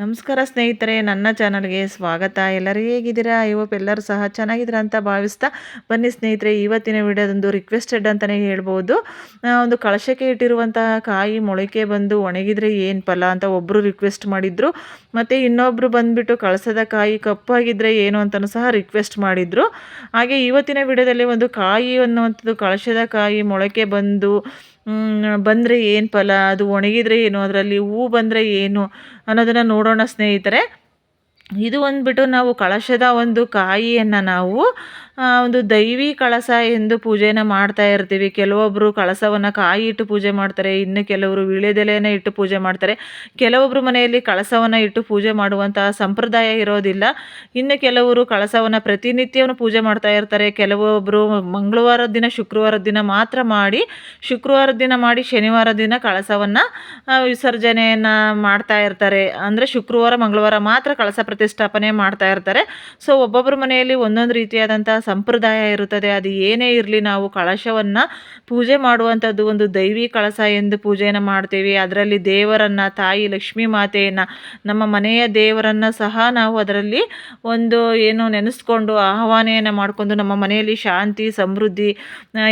ನಮಸ್ಕಾರ ಸ್ನೇಹಿತರೆ, ನನ್ನ ಚಾನಲ್ಗೆ ಸ್ವಾಗತ. ಎಲ್ಲರೂ ಹೇಗಿದ್ದೀರಾ? ಇವತ್ತು ಎಲ್ಲರೂ ಸಹ ಚೆನ್ನಾಗಿದ್ದೀರಾ ಅಂತ ಭಾವಿಸ್ತಾ ಬನ್ನಿ ಸ್ನೇಹಿತರೆ, ಇವತ್ತಿನ ವಿಡಿಯೋದೊಂದು ರಿಕ್ವೆಸ್ಟೆಡ್ ಅಂತಲೇ ಹೇಳ್ಬೋದು. ಒಂದು ಕಳಶಕ್ಕೆ ಇಟ್ಟಿರುವಂತಹ ಕಾಯಿ ಮೊಳಕೆ ಬಂದು ಒಣಗಿದರೆ ಏನು ಫಲ ಅಂತ ಒಬ್ಬರು ರಿಕ್ವೆಸ್ಟ್ ಮಾಡಿದರು. ಮತ್ತು ಇನ್ನೊಬ್ಬರು ಬಂದುಬಿಟ್ಟು ಕಳಸದ ಕಾಯಿ ಕಪ್ಪಾಗಿದ್ದರೆ ಏನು ಅಂತಲೂ ಸಹ ರಿಕ್ವೆಸ್ಟ್ ಮಾಡಿದರು. ಹಾಗೆ ಇವತ್ತಿನ ವಿಡಿಯೋದಲ್ಲಿ ಒಂದು ಕಾಯಿ ಅನ್ನುವಂಥದ್ದು ಕಳಶದ ಕಾಯಿ ಮೊಳಕೆ ಬಂದು ಬಂದರೆ ಏನು ಫಲ? ಅದು ಒಣಗಿದರೆ ಏನು? ಅದರಲ್ಲಿ ಹೂ ಬಂದರೆ ಏನು? ಅನ್ನೋದನ್ನು ನೋಡೋಣ ಸ್ನೇಹಿತರೆ. ಇದು ಒಂದ್ಬಿಟ್ಟು ನಾವು ಕಳಶದ ಒಂದು ಕಾಯಿಯನ್ನು ನಾವು ಒಂದು ದೈವಿ ಕಳಸ ಎಂದು ಪೂಜೆನ ಮಾಡ್ತಾ ಇರ್ತೀವಿ. ಕೆಲವೊಬ್ಬರು ಕಳಸವನ್ನು ಕಾಯಿ ಇಟ್ಟು ಪೂಜೆ ಮಾಡ್ತಾರೆ, ಇನ್ನು ಕೆಲವರು ವೀಳ್ಯದೆಲೆನ ಇಟ್ಟು ಪೂಜೆ ಮಾಡ್ತಾರೆ. ಕೆಲವೊಬ್ಬರು ಮನೆಯಲ್ಲಿ ಕಳಸವನ್ನು ಇಟ್ಟು ಪೂಜೆ ಮಾಡುವಂತಹ ಸಂಪ್ರದಾಯ ಇರೋದಿಲ್ಲ. ಇನ್ನು ಕೆಲವರು ಕಳಸವನ್ನು ಪ್ರತಿನಿತ್ಯವನ್ನು ಪೂಜೆ ಮಾಡ್ತಾ ಇರ್ತಾರೆ. ಕೆಲವೊಬ್ಬರು ಮಂಗಳವಾರದ ದಿನ ಶುಕ್ರವಾರದ ದಿನ ಮಾತ್ರ ಮಾಡಿ ಶುಕ್ರವಾರದ ದಿನ ಮಾಡಿ ಶನಿವಾರ ದಿನ ಕಳಸವನ್ನು ವಿಸರ್ಜನೆಯನ್ನು ಮಾಡ್ತಾ ಇರ್ತಾರೆ. ಅಂದರೆ ಶುಕ್ರವಾರ, ಮಂಗಳವಾರ ಮಾತ್ರ ಕಳಸ ಪ್ರತಿಷ್ಠಾಪನೆ ಮಾಡ್ತಾ ಇರ್ತಾರೆ. ಸೊ ಒಬ್ಬೊಬ್ಬರ ಮನೆಯಲ್ಲಿ ಒಂದೊಂದು ರೀತಿಯಾದಂಥ ಸಂಪ್ರದಾಯ ಇರುತ್ತದೆ. ಅದು ಏನೇ ಇರಲಿ ನಾವು ಕಳಶವನ್ನು ಪೂಜೆ ಮಾಡುವಂಥದ್ದು ಒಂದು ದೈವಿ ಕಳಸ ಎಂದು ಪೂಜೆಯನ್ನು ಮಾಡ್ತೀವಿ. ಅದರಲ್ಲಿ ದೇವರನ್ನು, ತಾಯಿ ಲಕ್ಷ್ಮೀ ಮಾತೆಯನ್ನು, ನಮ್ಮ ಮನೆಯ ದೇವರನ್ನು ಸಹ ನಾವು ಅದರಲ್ಲಿ ಒಂದು ಏನು ನೆನೆಸ್ಕೊಂಡು ಆಹ್ವಾನೆಯನ್ನು ಮಾಡಿಕೊಂಡು ನಮ್ಮ ಮನೆಯಲ್ಲಿ ಶಾಂತಿ, ಸಮೃದ್ಧಿ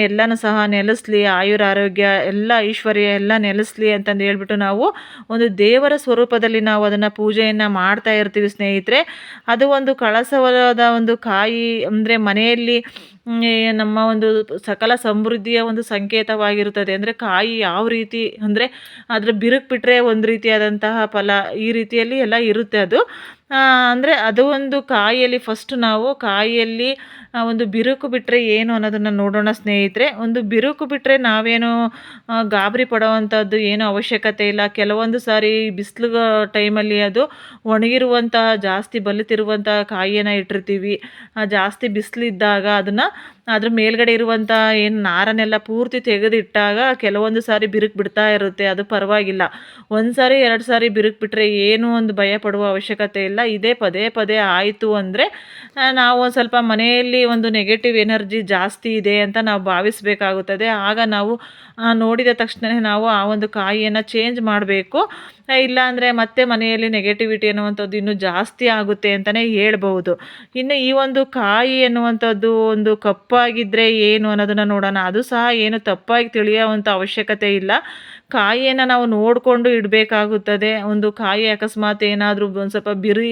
ಎಲ್ಲನೂ ಸಹ ನೆಲೆಸಲಿ, ಆಯುರ ಆರೋಗ್ಯ, ಎಲ್ಲ ಐಶ್ವರ್ಯ ಎಲ್ಲ ನೆಲೆಸಲಿ ಅಂತಂದು ಹೇಳ್ಬಿಟ್ಟು ನಾವು ಒಂದು ದೇವರ ಸ್ವರೂಪದಲ್ಲಿ ನಾವು ಅದನ್ನು ಪೂಜೆಯನ್ನು ಮಾಡ್ತಾ ಇರ್ತೀವಿ ಸ್ನೇಹಿತರೆ. ಅದು ಒಂದು ಕಳಸವಾದ ಒಂದು ಕಾಯಿ ಅಂದರೆ ಮನೆಯಲ್ಲಿ ನಮ್ಮ ಒಂದು ಸಕಲ ಸಮೃದ್ಧಿಯ ಒಂದು ಸಂಕೇತವಾಗಿರುತ್ತದೆ. ಅಂದರೆ ಕಾಯಿ ಯಾವ ರೀತಿ ಅಂದರೆ ಅದರ ಬಿರುಕು ಬಿಟ್ಟರೆ ಒಂದು ರೀತಿಯಾದಂತಹ ಫಲ ಈ ರೀತಿಯಲ್ಲಿ ಎಲ್ಲ ಇರುತ್ತೆ ಅದು. ಅಂದರೆ ಅದು ಒಂದು ಕಾಯಿಯಲ್ಲಿ ಫಸ್ಟ್ ನಾವು ಕಾಯಿಯಲ್ಲಿ ಒಂದು ಬಿರುಕು ಬಿಟ್ಟರೆ ಏನು ಅನ್ನೋದನ್ನು ನೋಡೋಣ ಸ್ನೇಹಿತರೆ. ಒಂದು ಬಿರುಕು ಬಿಟ್ಟರೆ ನಾವೇನು ಗಾಬರಿ ಪಡೋವಂಥದ್ದು ಏನು ಅವಶ್ಯಕತೆ ಇಲ್ಲ. ಕೆಲವೊಂದು ಸಾರಿ ಬಿಸಿಲು ಟೈಮಲ್ಲಿ ಅದು ಒಣಗಿರುವಂತಹ, ಜಾಸ್ತಿ ಬಲಿತಿರುವಂತಹ ಕಾಯಿಯನ್ನು ಇಟ್ಟಿರ್ತೀವಿ. ಜಾಸ್ತಿ ಬಿಸಿಲಿದ್ದಾಗ ಅದನ್ನು ಅದ್ರ ಮೇಲ್ಗಡೆ ಇರುವಂಥ ಏನು ನಾರನ್ನೆಲ್ಲ ಪೂರ್ತಿ ತೆಗೆದಿಟ್ಟಾಗ ಕೆಲವೊಂದು ಸಾರಿ ಬಿರುಕು ಬಿಡ್ತಾ ಇರುತ್ತೆ, ಅದು ಪರವಾಗಿಲ್ಲ. ಒಂದು ಸಾರಿ, ಎರಡು ಸಾರಿ ಬಿರುಕು ಬಿಟ್ಟರೆ ಏನೂ ಒಂದು ಭಯ ಪಡುವ ಅವಶ್ಯಕತೆ ಇಲ್ಲ. ಇದೇ ಪದೇ ಪದೇ ಆಯಿತು ಅಂದರೆ ನಾವು ಸ್ವಲ್ಪ ಮನೆಯಲ್ಲಿ ಒಂದು ನೆಗೆಟಿವ್ ಎನರ್ಜಿ ಜಾಸ್ತಿ ಇದೆ ಅಂತ ನಾವು ಭಾವಿಸಬೇಕಾಗುತ್ತದೆ. ಆಗ ನಾವು ನೋಡಿದ ತಕ್ಷಣ ನಾವು ಆ ಒಂದು ಕಾಯಿಯನ್ನು ಚೇಂಜ್ ಮಾಡಬೇಕು. ಇಲ್ಲಾಂದರೆ ಮತ್ತೆ ಮನೆಯಲ್ಲಿ ನೆಗೆಟಿವಿಟಿ ಅನ್ನುವಂಥದ್ದು ಇನ್ನೂ ಜಾಸ್ತಿ ಆಗುತ್ತೆ ಅಂತಲೇ ಹೇಳ್ಬಹುದು. ಇನ್ನು ಈ ಒಂದು ಕಾಯಿ ಎನ್ನುವಂಥದ್ದು ಒಂದು ಕಪ್ಪಾಗಿದ್ದರೆ ಏನು ಅನ್ನೋದನ್ನು ನೋಡೋಣ. ಅದು ಸಹ ಏನು ತಪ್ಪಾಗಿ ತಿಳಿಯುವಂಥ ಅವಶ್ಯಕತೆ ಇಲ್ಲ. ಕಾಯಿಯನ್ನು ನಾವು ನೋಡಿಕೊಂಡು ಇಡಬೇಕಾಗುತ್ತದೆ. ಒಂದು ಕಾಯಿ ಅಕಸ್ಮಾತ್ ಏನಾದರೂ ಒಂದು ಸ್ವಲ್ಪ ಬಿರು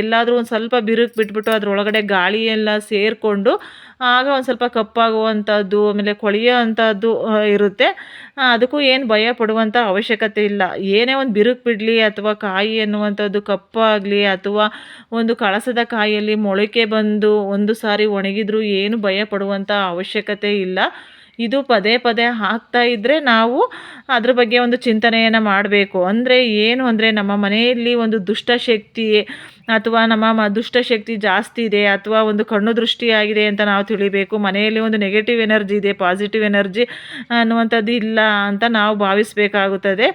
ಎಲ್ಲಾದರೂ ಒಂದು ಸ್ವಲ್ಪ ಬಿರುಕು ಬಿಟ್ಬಿಟ್ಟು ಅದರೊಳಗಡೆ ಗಾಳಿ ಎಲ್ಲ ಸೇರಿಕೊಂಡು ಆಗ ಒಂದು ಸ್ವಲ್ಪ ಕಪ್ಪಾಗುವಂಥದ್ದು ಆಮೇಲೆ ಕೊಳೆಯುವಂಥದ್ದು ಇರುತ್ತೆ. ಅದಕ್ಕೂ ಏನು ಭಯ ಪಡುವಂಥ ಅವಶ್ಯಕತೆ ಇಲ್ಲ. ಏನೇ ಒಂದು ಬಿರುಕು ಬಿಡಲಿ ಅಥವಾ ಕಾಯಿ ಎನ್ನುವಂಥದ್ದು ಕಪ್ಪಾಗಲಿ ಅಥವಾ ಒಂದು ಕಳಸದ ಕಾಯಿಯಲ್ಲಿ ಮೊಳಕೆ ಬಂದು ಒಂದು ಸಾರಿ ಒಣಗಿದ್ರೂ ಏನು ಭಯ ಪಡುವಂಥ ಅವಶ್ಯಕತೆ ಇಲ್ಲ. ಇದು ಪದೇ ಪದೇ ಆಗ್ತಾ ಇದ್ದರೆ ನಾವು ಅದ್ರ ಬಗ್ಗೆ ಒಂದು ಚಿಂತನೆಯನ್ನು ಮಾಡಬೇಕು. ಅಂದರೆ ಏನು ಅಂದರೆ ನಮ್ಮ ಮನೆಯಲ್ಲಿ ಒಂದು ದುಷ್ಟಶಕ್ತಿ ಅಥವಾ ನಮ್ಮ ಮ ದುಷ್ಟಶಕ್ತಿ ಜಾಸ್ತಿ ಇದೆ ಅಥವಾ ಒಂದು ಕಣ್ಣು ದೃಷ್ಟಿಯಾಗಿದೆ ಅಂತ ನಾವು ತಿಳಿಬೇಕು. ಮನೆಯಲ್ಲಿ ಒಂದು ನೆಗೆಟಿವ್ ಎನರ್ಜಿ ಇದೆ ಪಾಸಿಟಿವ್ ಎನರ್ಜಿ ಅನ್ನುವಂಥದ್ದು ಇಲ್ಲ ಅಂತ ನಾವು ಭಾವಿಸಬೇಕಾಗುತ್ತದೆ.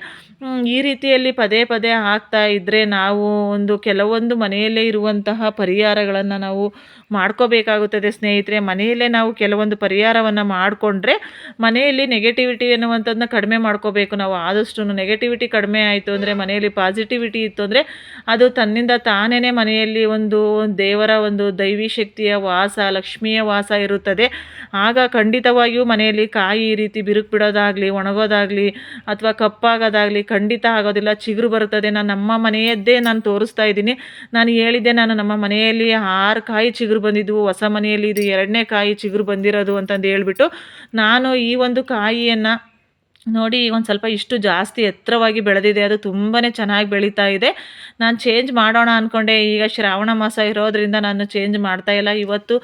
ಈ ರೀತಿಯಲ್ಲಿ ಪದೇ ಪದೇ ಆಗ್ತಾ ಇದ್ದರೆ ನಾವು ಒಂದು ಕೆಲವೊಂದು ಮನೆಯಲ್ಲೇ ಇರುವಂತಹ ಪರಿಹಾರಗಳನ್ನು ನಾವು ಮಾಡ್ಕೋಬೇಕಾಗುತ್ತದೆ ಸ್ನೇಹಿತರೆ. ಮನೆಯಲ್ಲೇ ನಾವು ಕೆಲವೊಂದು ಪರಿಹಾರವನ್ನು ಮಾಡಿಕೊಂಡ್ರೆ ಮನೆಯಲ್ಲಿ ನೆಗೆಟಿವಿಟಿ ಅನ್ನುವಂಥದ್ದನ್ನ ಕಡಿಮೆ ಮಾಡ್ಕೋಬೇಕು ನಾವು. ಆದಷ್ಟು ನೆಗೆಟಿವಿಟಿ ಕಡಿಮೆ ಆಯಿತು ಅಂದರೆ ಮನೆಯಲ್ಲಿ ಪಾಸಿಟಿವಿಟಿ ಇತ್ತು ಅಂದರೆ ಅದು ತನ್ನಿಂದ ತಾನೇ ಮನೆಯಲ್ಲಿ ಒಂದು ದೇವರ ಒಂದು ದೈವಿ ಶಕ್ತಿಯ ವಾಸ, ಲಕ್ಷ್ಮಿಯ ವಾಸ ಇರುತ್ತದೆ. ಆಗ ಖಂಡಿತವಾಗಿಯೂ ಮನೆಯಲ್ಲಿ ಕಾಯಿ ಈ ರೀತಿ ಬಿರುಕು ಬಿಡೋದಾಗಲಿ, ಒಣಗೋದಾಗಲಿ ಅಥವಾ ಕಪ್ಪಾಗೋದಾಗಲಿ ಖಂಡಿತ ಆಗೋದಿಲ್ಲ. ಚಿಗುರು ಬರುತ್ತದೆ. ನಾನು ನಮ್ಮ ಮನೆಯದ್ದೇ ನಾನು ತೋರಿಸ್ತಾ ಇದ್ದೀನಿ. ನಾನು ಹೇಳಿದ್ದೆ ನಾನು ನಮ್ಮ ಮನೆಯಲ್ಲಿ ಆರು ಕಾಯಿ ಚಿಗುರು ಬಂದಿದ್ವು. ಹೊಸ ಮನೆಯಲ್ಲಿ ಇದು ಎರಡನೇ ಕಾಯಿ ಚಿಗುರು ಬಂದಿರೋದು ಅಂತಂದು ಹೇಳ್ಬಿಟ್ಟು ನಾನು ಈ ಒಂದು ಕಾಯಿಯನ್ನು ನೋಡಿ, ಒಂದು ಸ್ವಲ್ಪ ಇಷ್ಟು ಜಾಸ್ತಿ ಎತ್ತರವಾಗಿ ಬೆಳೆದಿದೆ. ಅದು ತುಂಬಾ ಚೆನ್ನಾಗಿ ಬೆಳೀತಾ ಇದೆ. ನಾನು ಚೇಂಜ್ ಮಾಡೋಣ ಅಂದ್ಕೊಂಡೆ ಈಗ ಶ್ರಾವಣ ಮಾಸ ಇರೋದ್ರಿಂದ ನಾನು ಚೇಂಜ್ ಮಾಡ್ತಾ ಇಲ್ಲ. ಇವತ್ತು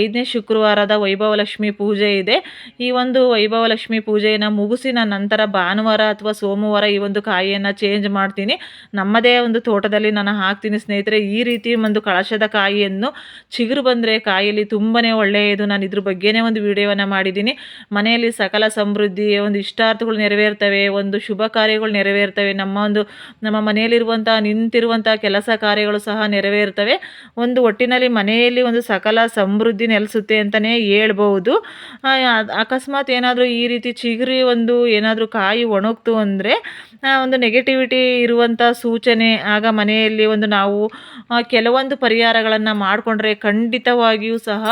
ಐದನೇ ಶುಕ್ರವಾರದ ವೈಭವ ಲಕ್ಷ್ಮಿ ಪೂಜೆ ಇದೆ. ಈ ಒಂದು ವೈಭವ ಲಕ್ಷ್ಮಿ ಪೂಜೆಯನ್ನು ಮುಗಿಸಿ ನಾನು ನಂತರ ಭಾನುವಾರ ಅಥವಾ ಸೋಮವಾರ ಈ ಒಂದು ಕಾಯಿಯನ್ನು ಚೇಂಜ್ ಮಾಡ್ತೀನಿ. ನಮ್ಮದೇ ಒಂದು ತೋಟದಲ್ಲಿ ನಾನು ಹಾಕ್ತೀನಿ ಸ್ನೇಹಿತರೆ. ಈ ರೀತಿ ಒಂದು ಕಳಶದ ಕಾಯಿಯನ್ನು ಚಿಗುರು ಬಂದರೆ ಕಾಯಿಯಲ್ಲಿ ತುಂಬಾ ಒಳ್ಳೆಯದು. ನಾನು ಇದ್ರ ಬಗ್ಗೆನೇ ಒಂದು ವಿಡಿಯೋವನ್ನು ಮಾಡಿದ್ದೀನಿ. ಮನೆಯಲ್ಲಿ ಸಕಲ ಸಮೃದ್ಧಿ, ಒಂದು ಇಷ್ಟಾರ್ಥಗಳು ನೆರವೇರ್ತವೆ, ಒಂದು ಶುಭ ಕಾರ್ಯಗಳು ನೆರವೇರ್ತವೆ, ನಮ್ಮ ಒಂದು, ನಮ್ಮ ಮನೆಯಲ್ಲಿರುವಂಥ ನಿಂತಿರುವಂಥ ಕೆಲಸ ಕಾರ್ಯಗಳು ಸಹ ನೆರವೇರ್ತವೆ. ಒಂದು ಒಟ್ಟಿನಲ್ಲಿ ಮನೆಯಲ್ಲಿ ಒಂದು ಸಕಲ ಸಮೃದ್ಧಿ ನೆಲೆಸುತ್ತೆ ಅಂತಲೇ ಅದ್- ಅಕಸ್ಮಾತ್ ಏನಾದರೂ ಈ ರೀತಿ ಚಿಗುರಿ ಒಂದು ಏನಾದರೂ ಕಾಯಿ ಒಣಗ್ತು ಅಂದರೆ ಒಂದು ನೆಗೆಟಿವಿಟಿ ಇರುವಂಥ ಸೂಚನೆ, ಆಗ ಮನೆಯಲ್ಲಿ ಒಂದು ನಾವು ಕೆಲವೊಂದು ಪರಿಹಾರಗಳನ್ನು ಮಾಡಿಕೊಂಡ್ರೆ ಖಂಡಿತವಾಗಿಯೂ ಸಹ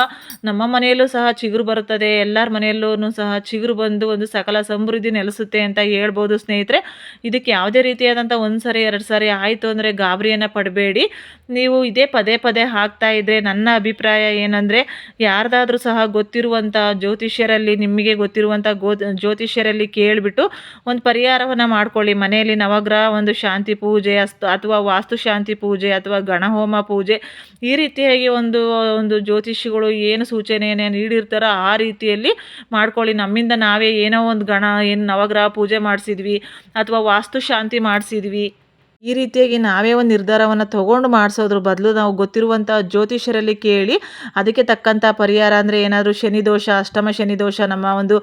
ನಮ್ಮ ಮನೆಯಲ್ಲೂ ಸಹ ಚಿಗುರು ಬರುತ್ತದೆ. ಎಲ್ಲರ ಮನೆಯಲ್ಲೂ ಸಹ ಚಿಗುರು ಬಂದು ಒಂದು ಸಕಲ ಸಮೃದ್ಧಿ ನೆಲೆಸುತ್ತೆ ಅಂತ ಹೇಳ್ಬೋದು ಸ್ನೇಹಿತರೆ. ಇದಕ್ಕೆ ಯಾವುದೇ ರೀತಿಯಾದಂಥ ಒಂದು ಸಾರಿ, ಎರಡು ಸಾರಿ ಆಯಿತು ಅಂದರೆ ಗಾಬರಿಯನ್ನು ಪಡಬೇಡಿ. ನೀವು ಇದೇ ಪದೇ ಪದೇ ಹಾಕ್ತಾ ಇದ್ದರೆ ನನ್ನ ಅಭಿಪ್ರಾಯ ಏನಂದರೆ, ಯಾರ್ದಾದ್ರೂ ಸಹ ಗೊತ್ತಿರುವಂಥ ಜ್ಯೋತಿಷ್ಯರಲ್ಲಿ ನಿಮಗೆ ಗೊತ್ತಿರುವಂಥ ಗೋ, ಜ್ಯೋತಿಷ್ಯರಲ್ಲಿ ಕೇಳಿಬಿಟ್ಟು ಒಂದು ಪರಿಹಾರವನ್ನು ಮಾಡ್ಕೊಳ್ಳಿ. ಮನೆಯಲ್ಲಿ ನವಗ್ರಹ, ಒಂದು ಶಾಂತಿ ಪೂಜೆ, ಅಸ್ತು, ಅಥವಾ ವಾಸ್ತು ಶಾಂತಿ ಪೂಜೆ, ಅಥವಾ ಗಣಹೋಮ ಪೂಜೆ, ಈ ರೀತಿಯಾಗಿ ಒಂದು ಒಂದು ಜ್ಯೋತಿಷಿಗಳು ಏನು ಸೂಚನೆಯನ್ನು ನೀಡಿರ್ತಾರೋ ಆ ರೀತಿಯಲ್ಲಿ ಮಾಡ್ಕೊಳ್ಳಿ. ನಮ್ಮಿಂದ ನಾವೇ ಏನೋ ಒಂದು ಗಣ, ಏನು ನವಗ್ರಹ ಪೂಜೆ ಮಾಡಿಸಿದ್ವಿ ಅಥವಾ ವಾಸ್ತು ಶಾಂತಿ ಮಾಡಿಸಿದ್ವಿ. ಈ ರೀತಿಯಾಗಿ ನಾವೇ ಒಂದು ನಿರ್ಧಾರವನ್ನು ತಗೊಂಡು ಮಾಡಿಸೋದ್ರ ಬದಲು ನಾವು ಗೊತ್ತಿರುವಂಥ ಜ್ಯೋತಿಷ್ಯರಲ್ಲಿ ಕೇಳಿ ಅದಕ್ಕೆ ತಕ್ಕಂಥ ಪರಿಹಾರ ಅಂದರೆ ಏನಾದರೂ ಶನಿದೋಷ ಅಷ್ಟಮ ಶನಿದೋಷ ನಮ್ಮ ಒಂದು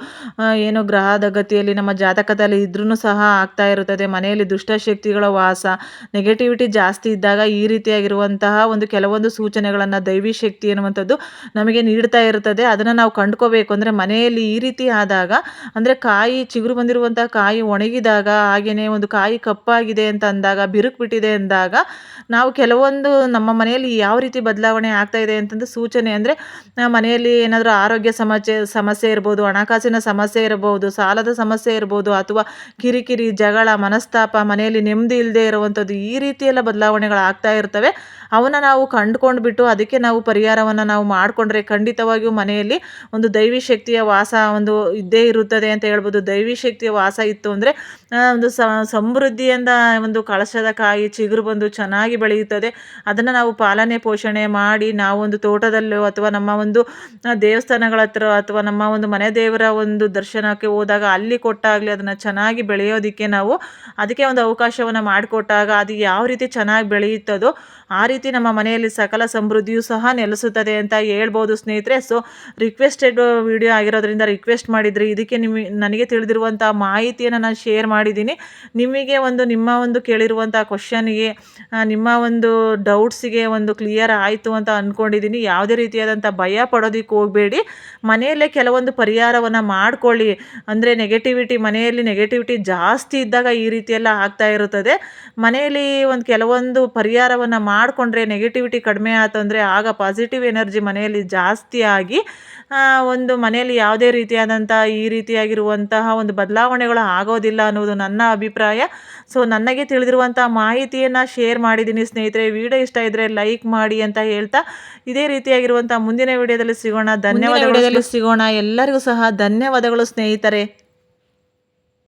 ಏನು ಗ್ರಹದ ಗತಿಯಲ್ಲಿ ನಮ್ಮ ಜಾತಕದಲ್ಲಿ ಇದ್ರೂ ಸಹ ಆಗ್ತಾ ಇರುತ್ತದೆ. ಮನೆಯಲ್ಲಿ ದುಷ್ಟಶಕ್ತಿಗಳ ವಾಸ ನೆಗೆಟಿವಿಟಿ ಜಾಸ್ತಿ ಇದ್ದಾಗ ಈ ರೀತಿಯಾಗಿರುವಂತಹ ಒಂದು ಕೆಲವೊಂದು ಸೂಚನೆಗಳನ್ನು ದೈವಿ ಶಕ್ತಿ ಎನ್ನುವಂಥದ್ದು ನಮಗೆ ನೀಡ್ತಾ ಇರುತ್ತದೆ. ಅದನ್ನು ನಾವು ಕಂಡುಕೋಬೇಕು. ಅಂದರೆ ಮನೆಯಲ್ಲಿ ಈ ರೀತಿ ಆದಾಗ, ಅಂದರೆ ಕಾಯಿ ಚಿಗುರು ಬಂದಿರುವಂಥ ಕಾಯಿ ಒಣಗಿದಾಗ ಹಾಗೆಯೇ ಒಂದು ಕಾಯಿ ಕಪ್ಪಾಗಿದೆ ಅಂತ ಅಂದಾಗ ಬಿರುಕು ಬಿಟ್ಟಿದೆ ಅಂದಾಗ ನಾವು ಕೆಲವೊಂದು ನಮ್ಮ ಮನೆಯಲ್ಲಿ ಯಾವ ರೀತಿ ಬದಲಾವಣೆ ಆಗ್ತಾ ಇದೆ ಅಂತಂದು ಸೂಚನೆ ಅಂದರೆ ಮನೆಯಲ್ಲಿ ಏನಾದರೂ ಆರೋಗ್ಯ ಸಮಸ್ಯೆ ಸಮಸ್ಯೆ ಇರ್ಬೋದು, ಹಣಕಾಸಿನ ಸಮಸ್ಯೆ ಇರ್ಬೋದು, ಸಾಲದ ಸಮಸ್ಯೆ ಇರ್ಬೋದು, ಅಥವಾ ಕಿರಿಕಿರಿ, ಜಗಳ, ಮನಸ್ತಾಪ, ಮನೆಯಲ್ಲಿ ನೆಮ್ಮದಿ ಇಲ್ಲದೆ ಇರುವಂಥದ್ದು ಈ ರೀತಿಯೆಲ್ಲ ಬದಲಾವಣೆಗಳು ಆಗ್ತಾ ಇರ್ತವೆ. ಅವನ್ನ ನಾವು ಕಂಡುಕೊಂಡು ಬಿಟ್ಟು ಅದಕ್ಕೆ ನಾವು ಪರಿಹಾರವನ್ನು ನಾವು ಮಾಡಿಕೊಂಡ್ರೆ ಖಂಡಿತವಾಗಿಯೂ ಮನೆಯಲ್ಲಿ ಒಂದು ದೈವಿ ಶಕ್ತಿಯ ವಾಸ ಒಂದು ಇದ್ದೇ ಇರುತ್ತದೆ ಅಂತ ಹೇಳ್ಬೋದು. ದೈವಿ ಶಕ್ತಿಯ ವಾಸ ಇತ್ತು ಅಂದರೆ ಒಂದು ಸಮೃದ್ಧಿಯಿಂದ ಒಂದು ಕಳಶದ ಕಾಯಿ ಚಿಗುರು ಬಂದು ಚೆನ್ನಾಗಿ ಬೆಳೆಯುತ್ತದೆ. ಅದನ್ನು ನಾವು ಪಾಲನೆ ಪೋಷಣೆ ಮಾಡಿ ನಾವು ಒಂದು ತೋಟದಲ್ಲೋ ಅಥವಾ ನಮ್ಮ ಒಂದು ದೇವಸ್ಥಾನಗಳ ಹತ್ರ ಅಥವಾ ನಮ್ಮ ಒಂದು ಮನೆ ದೇವರ ಒಂದು ದರ್ಶನಕ್ಕೆ ಹೋದಾಗ ಅಲ್ಲಿ ಕೊಟ್ಟಾಗಲಿ ಅದನ್ನು ಚೆನ್ನಾಗಿ ಬೆಳೆಯೋದಕ್ಕೆ ನಾವು ಅದಕ್ಕೆ ಒಂದು ಅವಕಾಶವನ್ನು ಮಾಡಿಕೊಟ್ಟಾಗ ಅದು ಯಾವ ರೀತಿ ಚೆನ್ನಾಗಿ ಬೆಳೆಯುತ್ತದೋ ಆ ರೀತಿ ನಮ್ಮ ಮನೆಯಲ್ಲಿ ಸಕಲ ಸಮೃದ್ಧಿಯು ಸಹ ನೆಲೆಸುತ್ತದೆ ಅಂತ ಹೇಳ್ಬೋದು ಸ್ನೇಹಿತರೆ. ಸೊ ರಿಕ್ವೆಸ್ಟೆಡ್ ವಿಡಿಯೋ ಆಗಿರೋದ್ರಿಂದ ರಿಕ್ವೆಸ್ಟ್ ಮಾಡಿದ್ರಿ. ಇದಕ್ಕೆ ನಿಮಗೆ ನನಗೆ ತಿಳಿದಿರುವಂಥ ಮಾಹಿತಿಯನ್ನು ನಾನು ಶೇರ್ ಮಾಡಿದ್ದೀನಿ. ನಿಮಗೆ ಒಂದು, ನಿಮ್ಮ ಒಂದು ಕೇಳಿರುವಂಥ ಕ್ವಶನ್ಗೆ ನಿಮ್ಮ ಒಂದು ಡೌಟ್ಸಿಗೆ ಒಂದು ಕ್ಲಿಯರ್ ಆಯಿತು ಅಂತ ಅಂದ್ಕೊಂಡಿದ್ದೀನಿ ಯಾವುದೇ ರೀತಿಯಾದಂಥ ಭಯ ಪಡೋದಕ್ಕೆ ಹೋಗಬೇಡಿ. ಮನೆಯಲ್ಲೇ ಕೆಲವೊಂದು ಪರಿಹಾರವನ್ನು ಮಾಡಿಕೊಳ್ಳಿ. ಅಂದರೆ ನೆಗೆಟಿವಿಟಿ ಮನೆಯಲ್ಲಿ ನೆಗೆಟಿವಿಟಿ ಜಾಸ್ತಿ ಇದ್ದಾಗ ಈ ರೀತಿಯೆಲ್ಲ ಆಗ್ತಾ ಇರುತ್ತದೆ. ಮನೆಯಲ್ಲಿ ಒಂದು ಕೆಲವೊಂದು ಪರಿಹಾರವನ್ನು ಮಾಡಿಕೊಂಡ್ರೆ ನೆಗೆಟಿವಿಟಿ ಕಡಿಮೆ ಆಯ್ತು ಅಂದರೆ ಆಗ ಪಾಸಿಟಿವ್ ಎನರ್ಜಿ ಮನೆಯಲ್ಲಿ ಜಾಸ್ತಿ ಆಗಿ ಒಂದು ಮನೆಯಲ್ಲಿ ಯಾವುದೇ ರೀತಿಯಾದಂಥ ಈ ರೀತಿಯಾಗಿರುವಂತಹ ಒಂದು ಬದಲಾವಣೆಗಳು ಆಗೋದಿಲ್ಲ ಅನ್ನೋದು ನನ್ನ ಅಭಿಪ್ರಾಯ. ಸೊ ನನಗೆ ತಿಳಿದಿರುವಂಥ ಮಾಹಿತಿಯನ್ನು ಶೇರ್ ಮಾಡಿದ್ದೀನಿ ಸ್ನೇಹಿತರೆ. ವಿಡಿಯೋ ಇಷ್ಟ ಇದ್ದರೆ ಲೈಕ್ ಮಾಡಿ ಅಂತ ಹೇಳ್ತಾ ಇದೇ ರೀತಿಯಾಗಿರುವಂಥ ಮುಂದಿನ ವಿಡಿಯೋದಲ್ಲಿ ಸಿಗೋಣ. ಧನ್ಯವಾದಗಳು. ಸಿಗೋಣ. ಎಲ್ಲರಿಗೂ ಸಹ ಧನ್ಯವಾದಗಳು ಸ್ನೇಹಿತರೆ.